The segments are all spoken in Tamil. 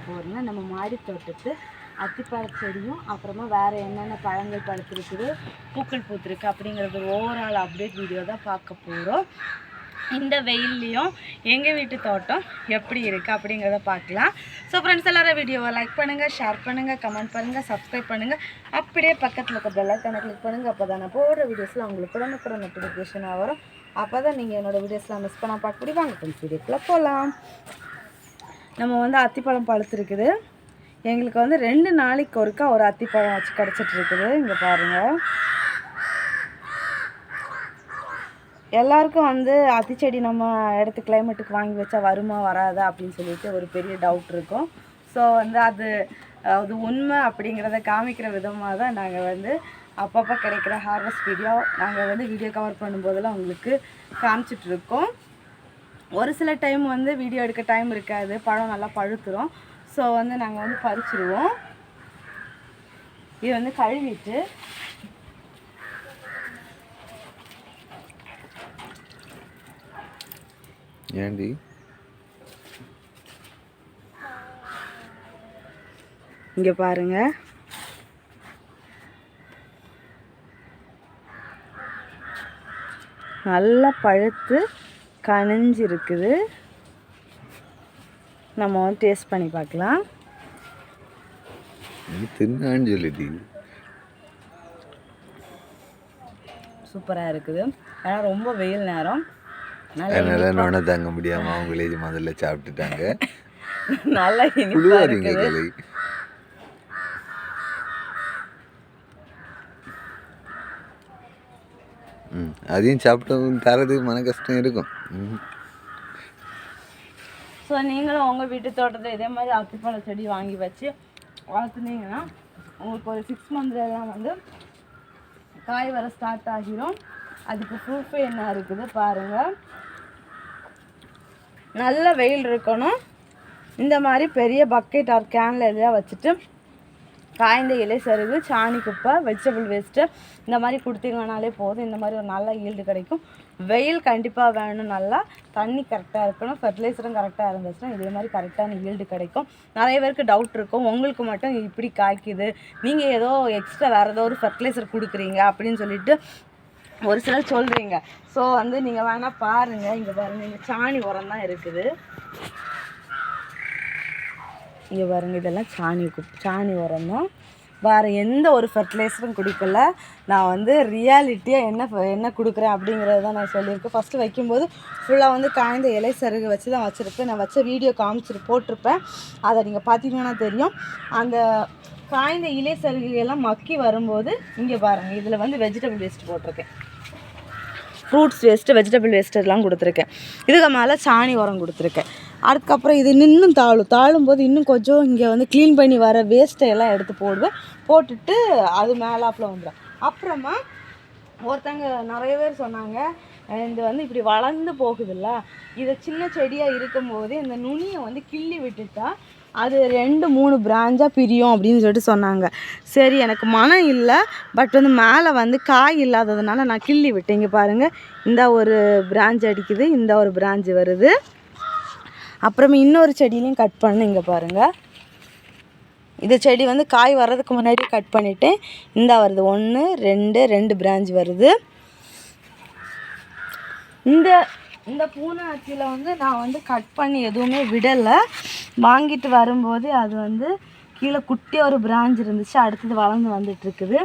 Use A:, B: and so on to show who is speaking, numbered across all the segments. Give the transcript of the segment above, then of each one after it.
A: பார்க்க போகிறோம்னா நம்ம மாடி தோட்டத்து அத்திப்பழ செடியும் அப்புறமா வேறு என்னென்ன பழங்கள் பழுத்திருக்குது பூக்கள் பூத்திருக்கு அப்படிங்கிறது ஓவரால் அப்டேட் வீடியோ தான் பார்க்க போகிறோம் இந்த வெயில்லையும் எங்கள் வீட்டு தோட்டம் எப்படி இருக்குது அப்படிங்கிறத பார்க்கலாம். ஸோ ஃப்ரெண்ட்ஸ் எல்லோரும் வீடியோவை லைக் பண்ணுங்கள் ஷேர் பண்ணுங்கள் கமெண்ட் பண்ணுங்கள் சப்ஸ்கிரைப் பண்ணுங்கள் அப்படியே பக்கத்தில் இருக்க பெல்லைக்கான கிளிக் பண்ணுங்கள் அப்போ தான் நான் போடுற வீடியோஸில் உங்களுக்கு உடனுக்குற நோட்டிஃபிகேஷனாக வரும். அப்போ தான் நீங்கள் என்னோடய வீடியோஸ்லாம் மிஸ் பண்ணால் பார்க்கக்கூடிய வாங்க ஃப்ரெண்ட்ஸ் வீடியோக்குள்ளே போகலாம் நம்ம வந்து அத்திப்பழம் பழுத்திருக்குது. எங்களுக்கு வந்து ரெண்டு நாளைக்கு ஒருக்கா ஒரு அத்திப்பழம் வச்சு கிடச்சிட்டு இருக்குது இங்கே பாருங்கள் எல்லாருக்கும் வந்து அத்திச்செடி நம்ம இடத்து கிளைமேட்டுக்கு வாங்கி வச்சா வருமா வராதா அப்படின்னு சொல்லிட்டு ஒரு பெரிய டவுட் இருக்கும். ஸோ வந்து அது அது உண்மை அப்படிங்கிறத காமிக்கிற விதமாக தான் நாங்கள் வந்து அப்பப்போ கிடைக்கிற ஹார்வெஸ்ட் வீடியோ நாங்கள் வந்து வீடியோ கவர் பண்ணும்போதெல்லாம் உங்களுக்கு காமிச்சிட்ருக்கோம். ஒரு சில டைம் வந்து வீடியோ எடுக்க டைம் இருக்காது. பழம் நல்லா பழுத்துரும். ஸோ வந்து நாங்கள் வந்து பறிச்சிருவோம். இது வந்து கழுவிட்டு
B: ஏண்டி?
A: இங்கே பாருங்க. நல்லா பழுத்து கனிஞ்சு இருக்குது நம்ம டேஸ்ட் பண்ணி பார்க்கலாம்.
B: தின்னான்னு சொல்லிட்டி
A: சூப்பராக இருக்குது. ஏன்னா ரொம்ப வெயில் நேரம். நல்லா
B: அதனால நோன தாங்க முடியாம அவங்களே முதல்ல சாப்பிட்டுட்டாங்க.
A: நல்லா இனிப்பாக இருக்குது.
B: அதையும் சாப்பிட்டு தரதுக்கு மன கஷ்டம் இருக்கும்.
A: ஸோ நீங்களும் உங்கள் வீட்டு தோட்டத்தில் இதே மாதிரி அத்திப்பழ செடி வாங்கி வச்சு வளர்த்துனீங்கன்னா உங்களுக்கு ஒரு சிக்ஸ் மந்த்லாம் வந்து காய் வர ஸ்டார்ட் ஆகிரும். அதுக்கு ப்ரூஃபே என்ன இருக்குது பாருங்கள் நல்ல வெயில் இருக்கணும். இந்த மாதிரி பெரிய பக்கெட் ஆர் கேனில் எதையாக வச்சுட்டு காய்ந்த இலை சருகு சாணி குப்பை வெஜிடபிள் வேஸ்ட்டு இந்த மாதிரி கொடுத்தீங்கனாலே போதும். இந்த மாதிரி ஒரு நல்ல ஈல்டு கிடைக்கும். வெயில் கண்டிப்பாக வேணும். நல்லா தண்ணி கரெக்டாக இருக்கணும். ஃபெர்டிலைசரும் கரெக்டாக இருந்துச்சுன்னா இதே மாதிரி கரெக்டான ஈல்டு கிடைக்கும். நிறைய பேருக்கு டவுட் இருக்கும். உங்களுக்கு மட்டும் இப்படி காய்க்குது. நீங்கள் ஏதோ எக்ஸ்ட்ரா வேறு ஏதோ ஒரு ஃபெர்டிலைசர் கொடுக்குறீங்க அப்படின்னு சொல்லிட்டு ஒரு சிலர் சொல்கிறீங்க ஸோ வந்து நீங்கள் வேணால் பாருங்கள் இங்கே பாருங்கள் இங்கே சாணி உரம் தான் இருக்குது. இங்கே பாருங்க இதெல்லாம் சாணி குப் சாணி உரம் தான். வேறு எந்த ஒரு ஃபர்டிலைசரும் கொடுக்கல. நான் வந்து ரியாலிட்டியாக என்ன என்ன கொடுக்குறேன் அப்படிங்கிறத தான் நான் சொல்லியிருக்கேன். ஃபஸ்ட்டு வைக்கும்போது ஃபுல்லாக வந்து காய்ந்த இலை சருகு வச்சு தான் வச்சுருப்பேன் நான் வச்ச வீடியோ காமிச்சிட்டு போட்டிருப்பேன். அதை நீங்கள் பார்த்தீங்கன்னா தெரியும். அந்த காய்ந்த இலை சருகுகள்லாம் மக்கி வரும்போது இங்கே பாருங்கள் இதில் வந்து வெஜிடபிள் வேஸ்ட் போட்டிருக்கேன். ஃப்ரூட்ஸ் வேஸ்ட்டு வெஜிடபிள் வேஸ்ட்டெல்லாம் கொடுத்துருக்கேன். இதுக்கு மேலே சாணி உரம் கொடுத்துருக்கேன். அதுக்கப்புறம் இது இன்னும் தாழும். தாழும் போது இன்னும் கொஞ்சம் இங்கே வந்து க்ளீன் பண்ணி வர வேஸ்ட்டை எல்லாம் எடுத்து போடுவேன். போட்டுட்டு அது மேலாப்பில் வந்துடும் அப்புறமா ஒருத்தங்க நிறைய பேர் சொன்னாங்க இது வந்து இப்படி வளர்ந்து போகுதுல்ல? இதை சின்ன செடியாக இருக்கும்போது இந்த நுனியை வந்து கிள்ளி விட்டுட்டா அது ரெண்டு மூணு பிராஞ்சாக பிரியும் அப்படின்னு சொல்லிட்டு சொன்னாங்க. சரி எனக்கு மனம் இல்லை. பட் வந்து மேலே வந்து காய் இல்லாததுனால நான் கிள்ளி விட்டேன். இங்கே பாருங்கள் இந்த ஒரு பிராஞ்ச் அடிக்குது. இந்த ஒரு பிராஞ்ச் வருது. அப்புறமா இன்னொரு செடியிலையும் கட் பண்ணு இங்கே பாருங்கள் இந்த செடி வந்து காய் வர்றதுக்கு முன்னாடி கட் பண்ணிவிட்டு இந்த வருது. ஒன்று ரெண்டு ரெண்டு பிரான்ச் வருது. இந்த இந்த பூனாச்சியில் வந்து நான் வந்து கட் பண்ணி எதுவுமே விடலை. வாங்கிட்டு வரும்போது அது வந்து கீழே குட்டியாக ஒரு பிரான்ச் இருந்துச்சு. அடுத்தது வளர்ந்து வந்துட்டுருக்குது.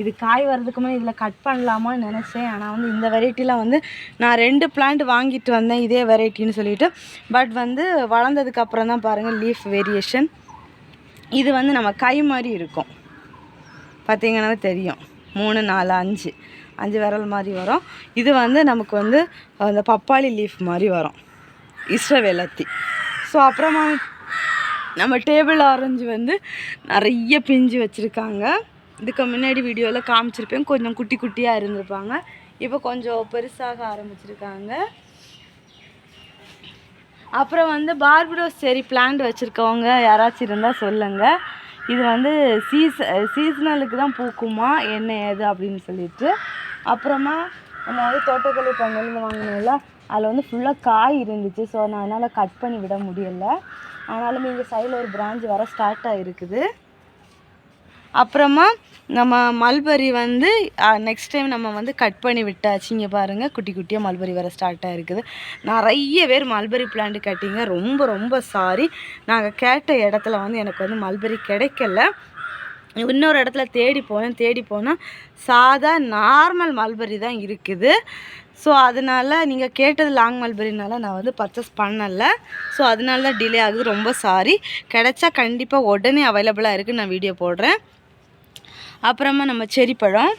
A: இது காய் வர்றதுக்கு முன்னாடி இதில் கட் பண்ணலாமான்னு நினச்சேன். ஆனால் வந்து இந்த வெரைட்டியில் வந்து நான் ரெண்டு பிளான்ட் வாங்கிட்டு வந்தேன் இதே வெரைட்டின்னு சொல்லிட்டு. பட் வந்து வளர்ந்ததுக்கு அப்புறம் தான் பாருங்கள் லீஃப் வேரியேஷன் இது வந்து நம்ம கை மாதிரி இருக்கும். பார்த்தீங்கன்னா தெரியும். மூணு நாலு அஞ்சு. அஞ்சு விரல் மாதிரி வரும். இது வந்து நமக்கு வந்து அந்த பப்பாளி லீஃப் மாதிரி வரும். இஸ்ரவேலத்தி ஸோ அப்புறமா நம்ம டேபிள் ஆரஞ்சு வந்து நிறைய பிஞ்சு வச்சுருக்காங்க. இதுக்கு முன்னாடி வீடியோவில் காமிச்சிருப்பேன். கொஞ்சம் குட்டி குட்டியாக இருந்திருப்பாங்க. இப்போ கொஞ்சம் பெருசாக ஆரம்பிச்சிருக்காங்க. அப்புறம் வந்து பார்படோஸ் செரி பிளான்ட் வச்சுருக்கவங்க யாராச்சும் இருந்தால் சொல்லுங்கள் இது வந்து சீச சீசனலுக்கு தான் பூக்குமா? என்ன ஏது? அப்படின்னு சொல்லிட்டு அப்புறமா நம்ம வந்து தோட்டக்கலை பொங்கல்னு வாங்கினோம்ல அதில் வந்து ஃபுல்லாக காய் இருந்துச்சு. ஸோ நான் அதனால் கட் பண்ணி விட முடியலை. ஆனாலும் இங்கே சைடில் ஒரு பிரான்ச் வர ஸ்டார்ட் ஆகிருக்குது அப்புறமா நம்ம மல்பரி வந்து நெக்ஸ்ட் டைம் நம்ம வந்து கட் பண்ணி விட்டாச்சு. இங்கே பாருங்கள் குட்டி குட்டியாக மல்பரி வர ஸ்டார்ட் ஆகிருக்குது நிறைய பேர் மல்பரி பிளான்ட் கட்டிங்க. ரொம்ப ரொம்ப சாரி நாங்கள் கேட்ட இடத்துல வந்து எனக்கு வந்து மல்பரி கிடைக்கல. இன்னொரு இடத்துல தேடி போனேன் தேடி போனால் சாதா நார்மல் மல்பரி தான் இருக்குது. ஸோ அதனால் நீங்கள் கேட்டது லாங் மல்பரினால் நான் வந்து பர்ச்சேஸ் பண்ணலை. ஸோ அதனால தான் டிலே ஆகுது. ரொம்ப சாரி கிடைச்சா கண்டிப்பாக உடனே அவைலபிளாக இருக்குது நான் வீடியோ போடுறேன். அப்புறமா நம்ம செரிப்பழம்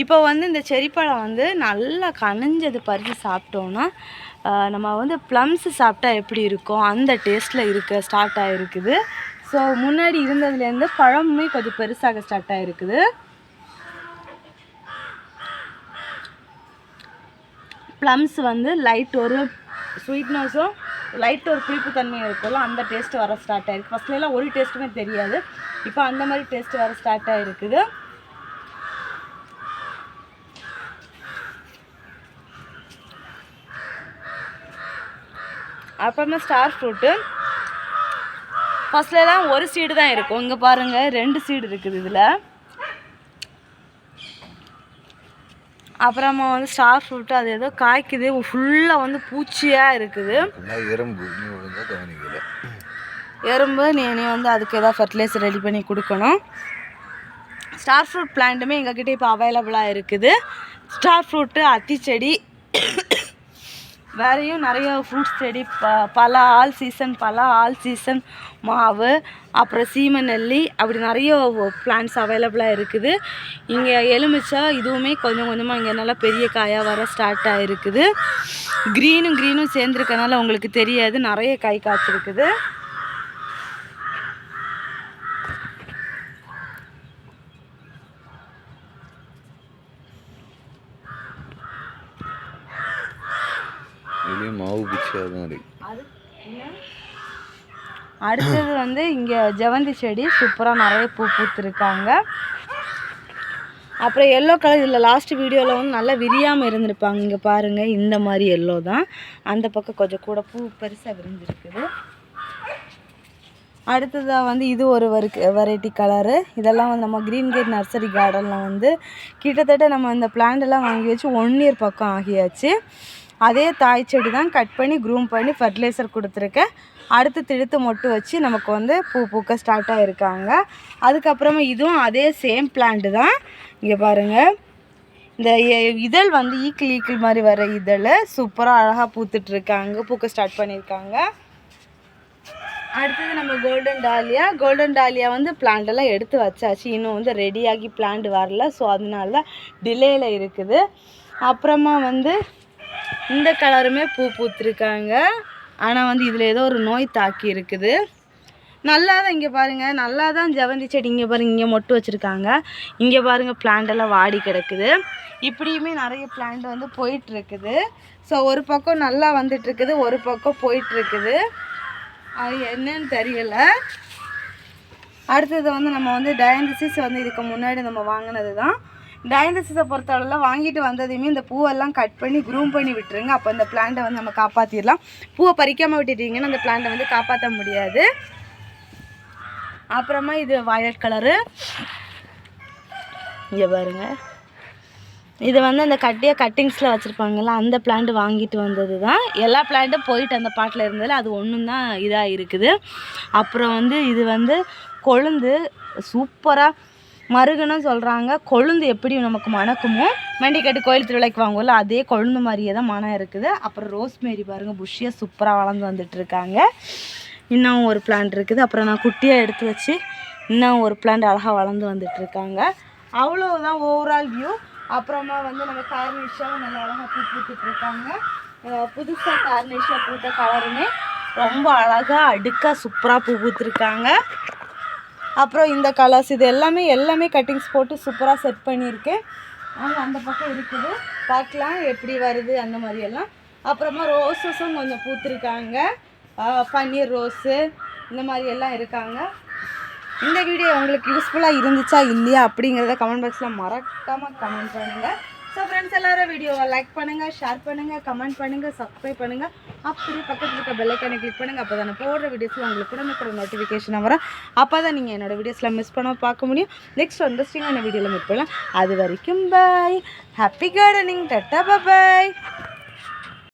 A: இப்போ வந்து இந்த செரிப்பழம் வந்து நல்லா கனிஞ்சது பறித்து சாப்பிட்டோன்னா நம்ம வந்து ப்ளம்ஸ் சாப்பிட்டா எப்படி இருக்கும்? அந்த டேஸ்ட்டில் இருக்க ஸ்டார்ட் ஆகிருக்குது ஸோ முன்னாடி இருந்ததுலேருந்து பழமுமே கொஞ்சம் பெருசாக ஸ்டார்ட் ஆகிருக்குது ப்ளம்ஸ் வந்து லைட் ஒரு ஸ்வீட்னஸும் லைட் ஒரு புளிப்பு தன்மையும் இருக்கும்ல அந்த டேஸ்ட் வர ஸ்டார்ட் ஆயிருக்கு. ஃபஸ்ட்லாம் ஒரு டேஸ்ட்டுமே தெரியாது. இப்போ அந்த மாதிரி டேஸ்ட் வர ஸ்டார்ட் ஆகிருக்குது அப்புறமா ஸ்டார் ஃப்ரூட்டு ஃபஸ்ட்லலாம் ஒரு சீடு தான் இருக்கும். இங்கே பாருங்கள் ரெண்டு சீடு இருக்குது இதில். அப்புறமா வந்து ஸ்டார் ஃப்ரூட்டு அது ஏதோ காய்க்குது. ஃபுல்லாக வந்து பூச்சியாக இருக்குது.
B: எறும்பு.
A: எறும்பு நீ நீ வந்து அதுக்கு ஏதாவது ஃபர்டிலைசர் ரெடி பண்ணி கொடுக்கணும். ஸ்டார் ஃப்ரூட் பிளான்ட்டுமே எங்ககிட்ட இப்போ அவைலபிளாக இருக்குது. ஸ்டார் ஃப்ரூட்டு அத்திச்செடி வேறையும் நிறைய ஃப்ரூட்ஸ் செடி ப பல ஆல் சீசன் பல ஆல் சீசன் மாவு அப்புறம் சீமநெல்லி அப்படி நிறைய பிளான்ட்ஸ் அவைலபிளாக இருக்குது. இங்கே எலுமிச்சா இதுவுமே கொஞ்சம் கொஞ்சமாக இங்கே நல்லா பெரிய காயாக வர ஸ்டார்ட் ஆகிருக்குது க்ரீனும் க்ரீனும் சேர்ந்துருக்கனால உங்களுக்கு தெரியாது. நிறைய காய் காய்ச்சிருக்குது. அது அடுத்தது வந்து இங்கே ஜெவந்தி செடி சூப்பராக நிறைய பூ பூத்துருக்காங்க. அப்புறம் எல்லோ கலர் இதில் லாஸ்ட் வீடியோவில் வந்து நல்லா விரியாமல் இருந்திருப்பாங்க. இங்கே பாருங்கள் இந்த மாதிரி எல்லோ தான். அந்த பக்கம் கொஞ்சம் கூட பூ பெருசாக விரிஞ்சிருக்குது. அடுத்ததாக வந்து இது ஒரு வெரைட்டி கலரு இதெல்லாம் வந்து நம்ம க்ரீன் கேட் நர்சரி கார்டனில் வந்து கிட்டத்தட்ட நம்ம இந்த plant எல்லாம் வாங்கி வச்சு ஒன் இயர் பக்கம் ஆகியாச்சு. அதே தாய் செடி தான் கட் பண்ணி க்ரூம் பண்ணி ஃபர்டிலைசர் கொடுத்துருக்கேன். அடுத்து திழுத்து மொட்டு வச்சு நமக்கு வந்து பூ பூக்க ஸ்டார்ட் ஆகிருக்காங்க அதுக்கப்புறமா இதுவும் அதே சேம் பிளான்ட் தான். இங்கே பாருங்கள் இந்த இதழ் வந்து ஈக்கிள் ஈக்கிள் மாதிரி வர இதழ். சூப்பராக அழகாக பூத்துட்ருக்காங்க பூக்க ஸ்டார்ட் பண்ணியிருக்காங்க. அடுத்தது நம்ம கோல்டன் டாலியா கோல்டன் டாலியா வந்து பிளான்டெல்லாம் எடுத்து வச்சாச்சு. இன்னும் வந்து ரெடியாகி பிளான்ட் வரல. ஸோ அதனால தான் டிலேயில் இருக்குது. அப்புறமா வந்து இந்த கலருமே பூ பூத்துருக்காங்க. ஆனால் வந்து இதில் ஏதோ ஒரு நோய் தாக்கி இருக்குது. நல்லா தான் இங்கே பாருங்கள் நல்லா தான் ஜவந்தி செடி இங்கே பாருங்கள் இங்கே மொட்டு வச்சுருக்காங்க. இங்கே பாருங்கள் பிளான்டெல்லாம் வாடி கிடக்குது. இப்படியுமே நிறைய பிளான்ட் வந்து போயிட்டுருக்குது. ஸோ ஒரு பக்கம் நல்லா வந்துட்டுருக்குது ஒரு பக்கம் போயிட்டுருக்குது. அது என்னன்னு தெரியல. அடுத்தது வந்து நம்ம வந்து டயந்தசிஸ் வந்து இதுக்கு முன்னாடி நம்ம வாங்கினது தான் டயந்தசிஸை பொறுத்தளவில் வாங்கிட்டு வந்ததையுமே இந்த பூவெல்லாம் கட் பண்ணி க்ரூம் பண்ணி விட்டுருங்க. அப்போ இந்த பிளான்ட்டை வந்து நம்ம காப்பாற்றிடலாம் பூவை பறிக்காமல் விட்டுட்டீங்கன்னா அந்த பிளான்ட்டை வந்து காப்பாற்ற முடியாது. அப்புறமா இது வயலட் கலரு இங்கே பாருங்க. இது வந்து அந்த கட்டியாக கட்டிங்ஸில் வச்சுருப்பாங்கல்ல அந்த பிளான்ட் வாங்கிட்டு வந்தது தான் எல்லா பிளான்ட்டும் போயிட்டு அந்த பாட்டில் இருந்ததில் அது ஒன்றும் தான் இதாக இருக்குது. அப்புறம் வந்து இது வந்து கொழுந்து சூப்பராக மருகனும் சொல்கிறாங்க கொழுந்து எப்படி நமக்கு மணக்குமோ மண்டிக்கட்டு கோயில் திருவிழாக்கு வாங்குவோம்ல அதே கொழுந்து மாதிரியே தான் மனம் இருக்குது. அப்புறம் ரோஸ்மேரி பாருங்கள் புஷ்ஷியாக சூப்பராக வளர்ந்து வந்துட்டுருக்காங்க இன்னும் ஒரு பிளான்ட் இருக்குது. அப்புறம் நான் குட்டியாக எடுத்து வச்சு இன்னும் ஒரு பிளான்ட் அழகாக வளர்ந்து வந்துட்டுருக்காங்க அவ்வளோ தான் ஓவரால் வியூ அப்புறமா வந்து நம்ம கார்னிஷாவும் நல்லா அழகாக பூ பூத்துட்ருக்காங்க புதுசாக கார்னிஷா பூத்த கலருமே ரொம்ப அழகாக அடுக்காக சூப்பராக பூ பூத்துருக்காங்க. அப்புறம் இந்த கலர்ஸ் இது எல்லாமே எல்லாமே கட்டிங்ஸ் போட்டு சூப்பராக செட் பண்ணியிருக்கேன். ஆனால் அந்த பக்கம் இருக்குது. பார்க்கலாம் எப்படி வருது அந்த மாதிரி எல்லாம். அப்புறமா ரோஸஸும் கொஞ்சம் பூத்துருக்காங்க. பன்னீர் ரோஸு இந்த மாதிரி எல்லாம் இருக்காங்க. இந்த வீடியோ உங்களுக்கு யூஸ்ஃபுல்லாக இருந்துச்சா இல்லையா அப்படிங்கிறத கமெண்ட் பாக்ஸில் மறக்காமல் கமெண்ட் பண்ணுங்கள் ஸோ ஃப்ரெண்ட்ஸ் எல்லோரும் வீடியோவை லைக் பண்ணுங்கள் ஷேர் பண்ணுங்கள் கமெண்ட் பண்ணுங்கள் சப்ஸ்கிரைப் பண்ணுங்கள் அப்படியே பக்கத்தில் இருக்க பெல்லைக்கானை கிளிக் பண்ணுங்கள் அப்போ தான் போடுற வீடியோஸில் உங்களுக்கு உடனுக்குடன் நோட்டிஃபிகேஷன் வரும். அப்போ தான் நீங்கள் என்னோட வீடியோஸில் மிஸ் பண்ண பார்க்க முடியும். நெக்ஸ்ட் இன்ட்ரெஸ்டிங்கான வீடியோவில் மீட் பண்ணலாம். அது வரைக்கும் bye happy gardening tata bye